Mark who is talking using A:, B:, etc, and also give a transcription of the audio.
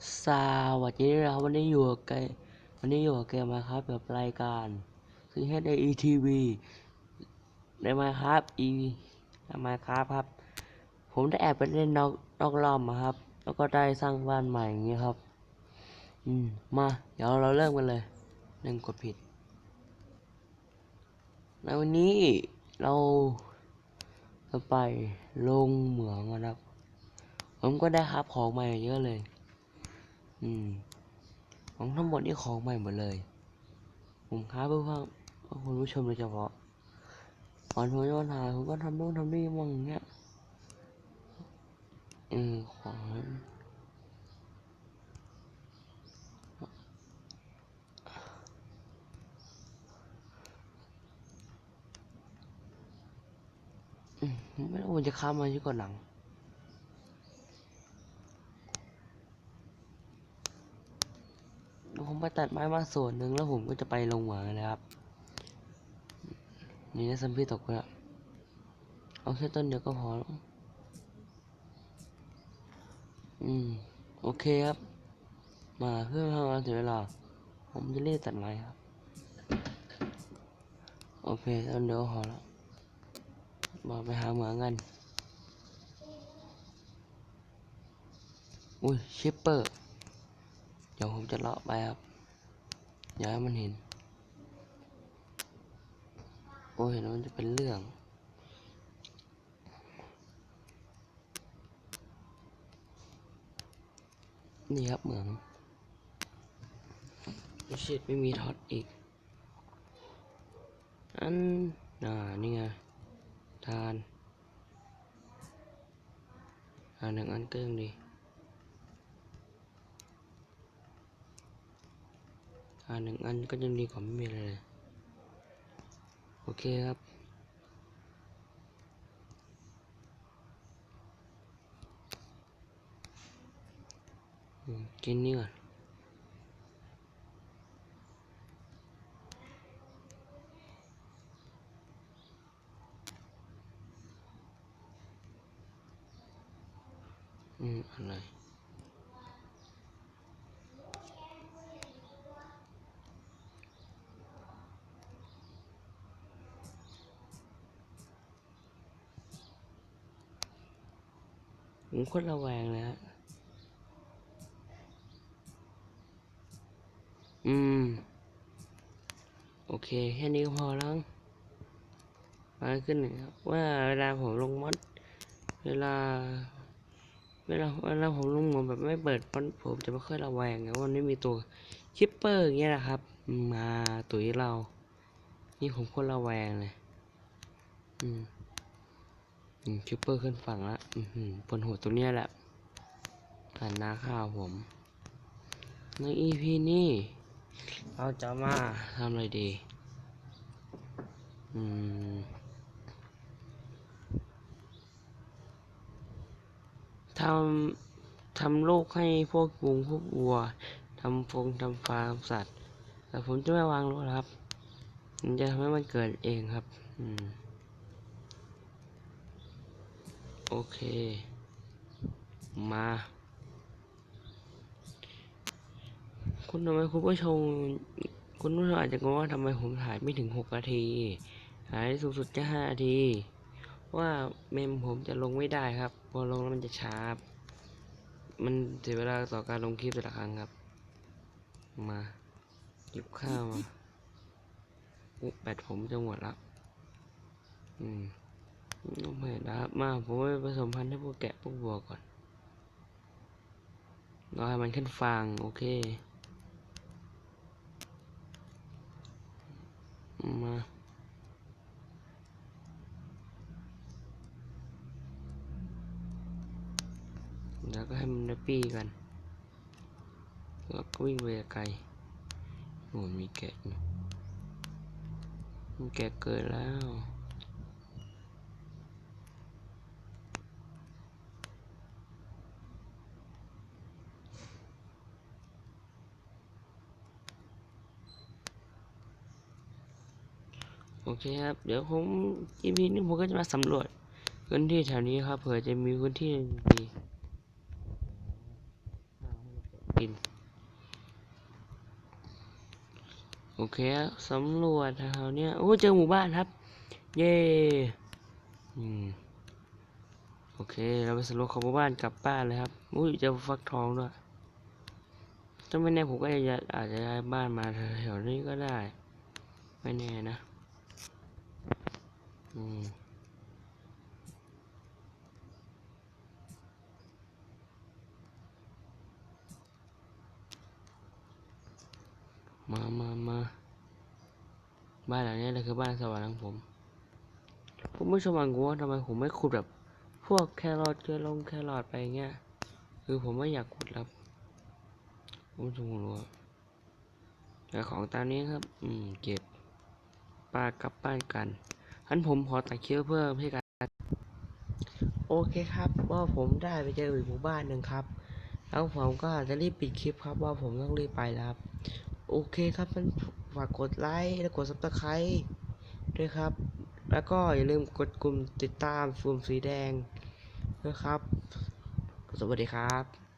A: สวัสดีนะครับวันนี้อยู่กับเกมวันนี้อยู่กับเกมมาครับแบบรายการซึ่งให้ใน ETV ในมาครับอีในมาครับครับ ผมได้แอบไปเล่นนอกนอกรอบมาครับ แล้วก็ได้สร้างบ้านใหม่อย่างเงี้ยครับ อืมมาเดี๋ยวเราเริ่มกันเลยหนึ่งกดผิดในวันนี้เราจะไปลงเหมืองกันครับ ผมก็ได้ครับของใหม่เยอะเลย อืม ของทั้งหมดนี่ของใหม่หมดเลย ผมค้าเพื่อเพื่อคุณผู้ชมโดยเฉพาะก่อนผมจะมาถ่ายผมก็ทำโน่นทำนี่มั่งอย่างเงี้ย อืม ของไม่รู้ผมจะข้ามมาที่ก่อนหลัง ผม ไปตัดไม้มาส่วนหนึ่งแล้วผมก็จะไปลงเหมืองเลยครับ นี่นะซัมพี่ตกไปแล้วเอาแค่ต้นเดียวก็พอแล้วอืม โอเคครับ มาเพื่อไม่ให้เราเสียเวลา ผมจะเรีบตัดไม้ครับ โอเคต้นเดียวพอแล้วมาไปหาเหมืองกัน อุ้ยชิปเปอร์ เดี๋ยวผมจะเลาะไปครับ ย่าให้มันเห็น โอ้ยเห็นแล้วมันจะเป็นเรื่อง นี่ครับเหมืองชิดไม่มีท็อตอีก อันน่านี่ไง ทานทานหนึ่งอันก็ยังดีาหนึ่งอันก็ยังดีกว่าไม่มีอเลย โอเคครับ กินนี่ก่อนอืมอะไร ผมโคตรระแวงเลยฮะอืม โอเค แค่นี้พอแล้วมาขึ้นครับว่าเวลาผมลงมอดเวลา เวลาเวลาผมลงหมดแบบไม่เปิดฟอนต์ผมจะไม่ค่อยระแวงไงว่ามันไม่มีตัวชิปเปอร์อย่างเงี้ยนะครับ มาตุ๋ยเรา นี่ผมโคตรระแวงเลยอือืม คิปเปอร์ขึ้นฝั่งละอือหือบนหัวตัวเนี้ยแหละหันหน้าข้าวผม ใน EP นี้ เราจะมาทำอะไรดี อืม ทำ ทำลูกให้พวกยุงพวกวัว ทำฟงทำฟาร์มสัตว์ แต่ผมจะไม่วางลูกครับ ผมจะทำให้มันเกิดเองครับ อืม โอเค มา คุณทำไมคุณผู้ชมคุณผู้ชมอาจจะงงว่าทำไมผมถ่ายไม่ถึงหกนาทีถ่ายสูงสุดแค่ห้านาที ว่าเมมผมจะลงไม่ได้ครับ พอลงแล้วมันจะช้า มันเสียเวลาต่อการลงคลิปแต่ละครั้งครับ มาหยิบข้าวมาแบตผมจะหมดแล้ว อืม น้องเห็นนะครับมาผมไปผสมพันธุ์ให้พวกแกะพวกวัวก่อนรอให้มันขึ้นฟางโอเค มาแล้วก็ให้มันด้ปี้กัน แล้วก็วิ่งไปไกลโอ้มีแกะอยู่มีแกะเกิดแล้ว อเคครับ เดี๋ยวผม EP นี้ผมก็จะมาสำรวจพื้นที่แถวนี้ครับเผื่อจะมีพื้นที่ดีกินโอเคครับสำรวจแถวเนี้ยโอ้เจอหมู่บ้านครับ เย่อืมโอเค เราไปสำรวจของหมู่บ้านกลับบ้านเลยครับอุ้ยเจอฟักทองด้วยถ้าไม่แน่ผมก็จะอาจจะย้ายบ้านมาแถวนี้ก็ได้ ไม่แน่นะ มามามาบ้านหลังนี้เลยคือบ้านสวรรค์ของผม ผมไม่ชอบมังงว่าทำไมผมไม่ขุดแบบ พวกแครอทเกลือลงแครอทไปเงี้ย คือผมไม่อยากขุดครับ ผมชมรู้ว่าแต่ของตามนี้ครับ อืม เก็บปลากลับบ้านกัน อันผมขอตัดเคี้ยวเพื่อให้กันโอเคครับว่าผมได้ไปเจออีกหมู่บ้านหนึ่งครับ แล้วผมก็จะรีบปิดคลิปครับว่าผมต้องรีบไปแล้วครับ โอเคครับมันฝากกดไลค์และกดซับสไครต์ด้วยครับ แล้วก็อย่าลืมกดกลุ่มติดตามฟูมสีแดงด้วยครับ สวัสดีครับ